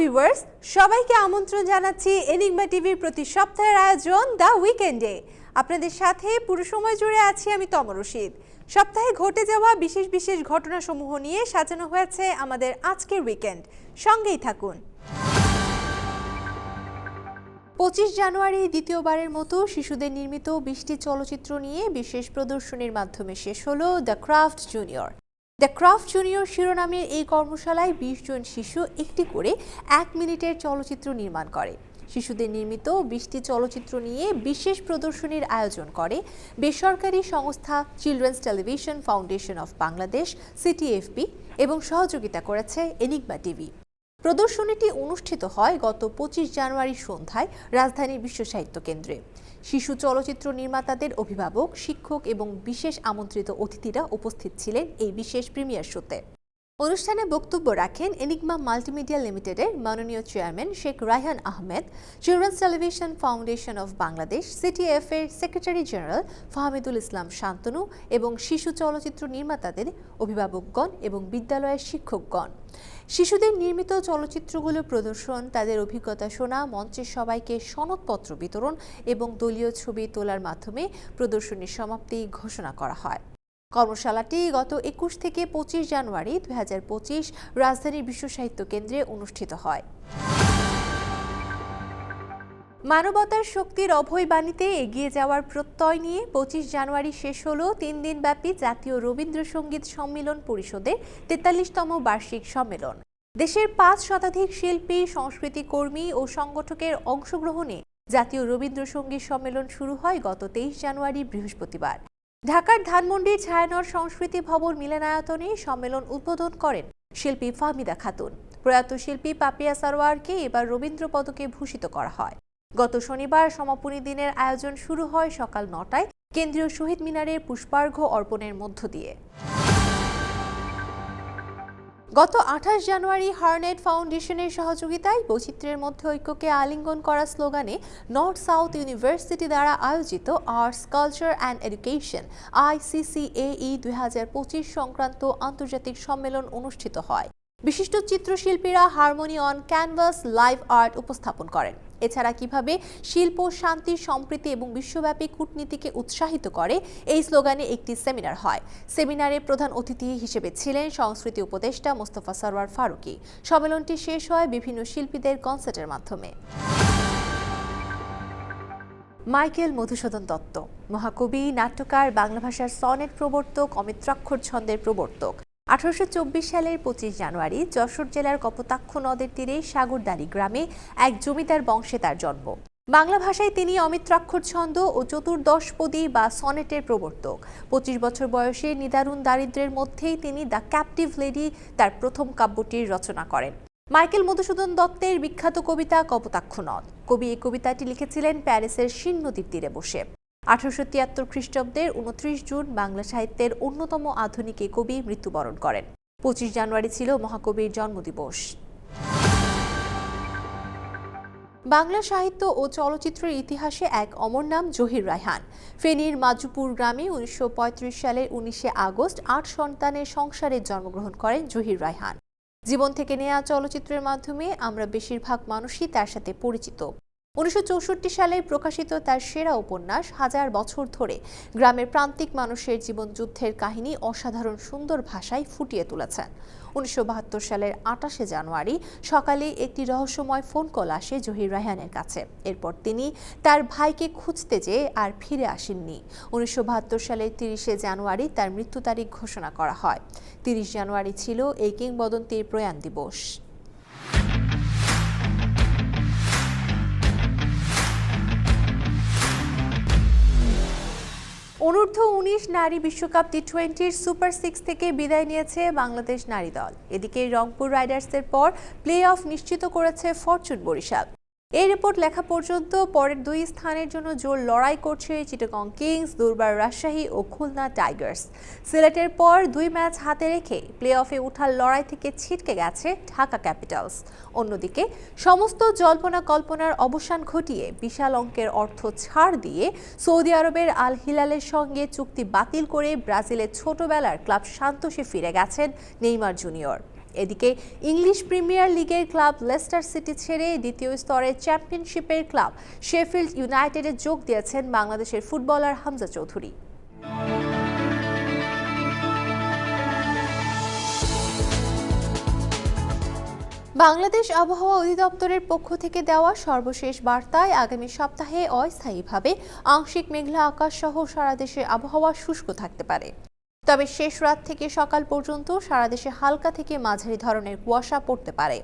Viewers সবাইকে আমন্ত্রণ জানাচ্ছি এনিগমা টিভির প্রতি সপ্তাহের আয়োজন দ্য উইকেন্ডে আপনাদের সাথে পুরো সময় জুড়ে আছি আমি তম রশিদ। সপ্তাহে ঘটে যাওয়া বিশেষ বিশেষ ঘটনাসমূহ নিয়ে সাজানো হয়েছে আমাদের আজকের উইকেন্ড সঙ্গেই থাকুন। পঁচিশ জানুয়ারি দ্বিতীয়বারের মতো শিশুদের নির্মিত বিশটি চলচ্চিত্র নিয়ে বিশেষ প্রদর্শনীর মাধ্যমে শেষ হলো the craft junior the craft junior শিরোনামের এই কর্মশালায় বিশ জন শিশু একটি করে এক মিনিটের চলচ্চিত্র নির্মাণ করে। শিশুদের নির্মিত বিশটি চলচ্চিত্র নিয়ে বিশেষ প্রদর্শনীর আয়োজন করে বেসরকারি সংস্থা children's television foundation of Bangladesh CTFP এবং সহযোগিতা করেছে এনিগমা টিভি প্রদর্শনীটি অনুষ্ঠিত হয় গত পঁচিশ জানুয়ারি সন্ধ্যায় রাজধানীর বিশ্ব সাহিত্য কেন্দ্রে। শিশু চলচ্চিত্র নির্মাতাদের অভিভাবক, শিক্ষক এবং বিশেষ আমন্ত্রিত অতিথিরা উপস্থিত ছিলেন এই বিশেষ প্রিমিয়ার শোতে। অনুষ্ঠানে বক্তব্য রাখেন এনিগমা মাল্টিমিডিয়া লিমিটেডের মাননীয় chairman Sheikh Raihan Ahmed, children's television foundation of Bangladesh CTF এর সেক্রেটারি জেনারেল ফাহমিদুল ইসলাম শান্তনু এবং শিশু চলচ্চিত্র নির্মাতাদের অভিভাবকগণ এবং বিদ্যালয়ের শিক্ষকগণ। শিশুদের নির্মিত চলচ্চিত্রগুলো প্রদর্শন, তাদের অভিজ্ঞতা শোনা মঞ্চের সবাইকে সনদপত্র বিতরণ এবং দলীয় ছবি তোলার মাধ্যমে প্রদর্শনীর সমাপ্তি ঘোষণা করা হয়। কর্মশালাটি গত একুশ থেকে পঁচিশ জানুয়ারি দুই হাজার পঁচিশ রাজধানীর বিশ্ব সাহিত্য কেন্দ্রে অনুষ্ঠিত হয়। মানবতার শক্তির অভয় বাণীতে এগিয়ে যাওয়ার প্রত্যয় নিয়ে পঁচিশ জানুয়ারি শেষ হল তিন দিনব্যাপী জাতীয় রবীন্দ্রসঙ্গীত সম্মেলন পরিষদের তেতাল্লিশতম বার্ষিক সম্মেলন। দেশের পাঁচ শতাধিক শিল্পী, সংস্কৃতি কর্মী ও সংগঠকের অংশগ্রহণে জাতীয় রবীন্দ্রসঙ্গীত সম্মেলন শুরু হয় গত তেইশ জানুয়ারি বৃহস্পতিবার। ঢাকার ধানমন্ডির ছায়ানর সংস্কৃতি ভবন মিলনায়তনে সম্মেলন উদ্বোধন করেন শিল্পী ফাহমিদা খাতুন। প্রয়াত শিল্পী পাপিয়া সারোয়ারকে এবার রবীন্দ্র পদকে ভূষিত করা হয়। গত শনিবার সমাপনী দিনের আয়োজন শুরু হয় সকাল নটায় কেন্দ্রীয় শহীদ মিনারে পুষ্পার্ঘ্য অর্পণের মধ্য দিয়ে। গত আঠাশ জানুয়ারি হার্নেট ফাউন্ডেশনের সহযোগিতায় বৈচিত্র্যের মধ্যে ঐক্যকে আলিঙ্গন করা স্লোগানে নর্থ সাউথ ইউনিভার্সিটি দ্বারা আয়োজিত arts, culture and education ICCAE দুই সংক্রান্ত আন্তর্জাতিক সম্মেলন অনুষ্ঠিত হয়। বিশিষ্ট চিত্রশিল্পীরা harmony on canvas, live art উপস্থাপন করেন। এছাড়া কীভাবে শিল্প, শান্তি, সম্প্রীতি এবং বিশ্বব্যাপী কূটনীতিকে উৎসাহিত করে এই স্লোগানে একটি সেমিনার হয়। সেমিনারে প্রধান অতিথি হিসেবে ছিলেন সংস্কৃতি উপদেষ্টা মোস্তফা সরওয়ার ফারুকী। সম্মেলনটি শেষ হয় বিভিন্ন শিল্পীদের কনসার্টের মাধ্যমে। মাইকেল মধুসূদন দত্ত, মহাকবি, নাট্যকার, বাংলা ভাষার সনেট প্রবর্তক অমিত্রাক্ষর ছন্দের প্রবর্তক। আঠারোশো চব্বিশ সালের পঁচিশ জানুয়ারি যশোর জেলার কপোতাক্ষ নদের তীরে সাগরদারি গ্রামে এক জমিদার বংশে তার জন্ম। বাংলা ভাষায় তিনি অমিত্রাক্ষর ছন্দ ও চতুর্দশপদী বা সনেটের প্রবর্তক। পঁচিশ বছর বয়সে নিদারুণ দারিদ্র্যের মধ্যেই তিনি দ্য ক্যাপটিভ লেডি তার প্রথম কাব্যটির রচনা করেন। মাইকেল মধুসূদন দত্তের বিখ্যাত কবিতা কপোতাক্ষ নদ। কবি এই কবিতাটি লিখেছিলেন প্যারিসের শিন নদীর তীরে বসে। আঠারোশো তিয়াত্তর খ্রিস্টাব্দের উনত্রিশ জুন বাংলা সাহিত্যের অন্যতম আধুনিক কবি মৃত্যুবরণ করেন। পঁচিশ জানুয়ারি ছিল মহাকবির জন্মদিবস। বাংলা সাহিত্য ও চলচ্চিত্রের ইতিহাসে এক অমর নাম জহির রায়হান। ফেনীর মাজুপুর গ্রামে উনিশশো পঁয়ত্রিশ সালের উনিশে আগস্ট আট সন্তানের সংসারে জন্মগ্রহণ করেন জহির রায়হান। জীবন থেকে নেয়া চলচ্চিত্রের মাধ্যমে আমরা বেশিরভাগ মানুষই তার সাথে পরিচিত। উনিশশো চৌষট্টি সালে প্রকাশিত তার সেরা উপন্যাস হাজার বছর ধরে। গ্রামের প্রান্তিক মানুষের জীবন যুদ্ধের কাহিনী অসাধারণ সুন্দর ভাষায় ফুটিয়ে তুলেছেন। উনিশশো বাহাত্তর সালের আটাশে জানুয়ারি সকালে একটি রহস্যময় ফোন কল আসে জহির রায়হানের কাছে। এরপর তিনি তার ভাইকে খুঁজতে যেয়ে আর ফিরে আসেননি। উনিশশো বাহাত্তর সালের তিরিশে জানুয়ারি তার মৃত্যু তারিখ ঘোষণা করা হয়। তিরিশ জানুয়ারি ছিল এই কিংবদন্তির প্রয়াণ দিবস। অনূর্ধ্ব উনিশ নারী বিশ্বকাপ টি টোয়েন্টির সুপার সিক্স থেকে বিদায় নিয়েছে বাংলাদেশ নারী দল। এদিকে রংপুর রাইডার্সের পর প্লে অফ নিশ্চিত করেছে ফরচুন বরিশাল। এই রিপোর্ট লেখা পর্যন্ত পরের দুই স্থানের জন্য জোর লড়াই করছে চিটাগং কিংস, দুর্বার রাজশাহী ও খুলনা টাইগার্স। সিলেটের পর দুই ম্যাচ হাতে রেখে প্লে অফে উঠার লড়াই থেকে ছিটকে গেছে ঢাকা ক্যাপিটালস। অন্যদিকে সমস্ত জল্পনা কল্পনার অবসান ঘটিয়ে বিশাল অঙ্কের অর্থ ছাড় দিয়ে সৌদি আরবের আল হিলালের সঙ্গে চুক্তি বাতিল করে ব্রাজিলের ছোটবেলার ক্লাব সান্তোষে ফিরে গেছেন নেইমার জুনিয়র। এদিকে ইংলিশ প্রিমিয়ার লিগের ক্লাব লেস্টার সিটি ছেড়ে দ্বিতীয় স্তরের চ্যাম্পিয়নশিপের ক্লাব শেফিল্ড ইউনাইটেডে যোগ দিয়েছেন বাংলাদেশের ফুটবলার হামজা চৌধুরী। বাংলাদেশ আবহাওয়া অধিদপ্তরের পক্ষ থেকে দেওয়া সর্বশেষ বার্তায় আগামী সপ্তাহে অস্থায়ীভাবে আংশিক মেঘলা আকাশ সহ সারা দেশে আবহাওয়া শুষ্ক থাকতে পারে। তবে শেষ রাত থেকে সকাল পর্যন্ত সারা দেশে হালকা থেকে মাঝারি ধরনের কুয়াশা পড়তে পারে।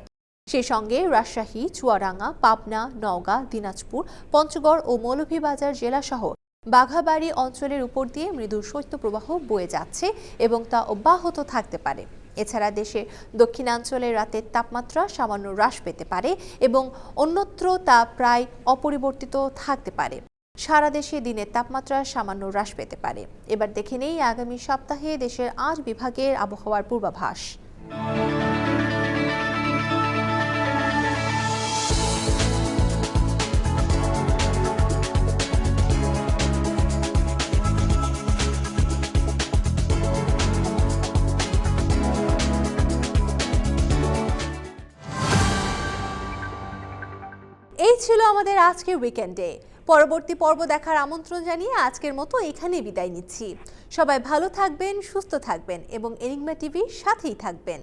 সেই সঙ্গে রাজশাহী, চুয়াডাঙ্গা, পাবনা, নওগাঁ, দিনাজপুর, পঞ্চগড় ও মৌলভীবাজার জেলাসহ বাঘাবাড়ি অঞ্চলের উপর দিয়ে মৃদু শৈত্যপ্রবাহ বয়ে যাচ্ছে এবং তা অব্যাহত থাকতে পারে। এছাড়া দেশের দক্ষিণাঞ্চলের রাতের তাপমাত্রা সামান্য হ্রাস পেতে পারে এবং অন্যত্র তা প্রায় অপরিবর্তিত থাকতে পারে। সারা দেশে দিনের তাপমাত্রা সামান্য হ্রাস পেতে পারে। এবার দেখে নেই আগামী সপ্তাহে দেশের আট বিভাগের আবহাওয়ার পূর্বাভাস। এই ছিল আমাদের আজকের উইকেন্ডে পরবর্তী পর্ব দেখার আমন্ত্রণ জানিয়ে আজকের মতো এখানেই বিদায় নিচ্ছি। সবাই ভালো থাকবেন, সুস্থ থাকবেন এবং এনিগমা টিভির সাথেই থাকবেন।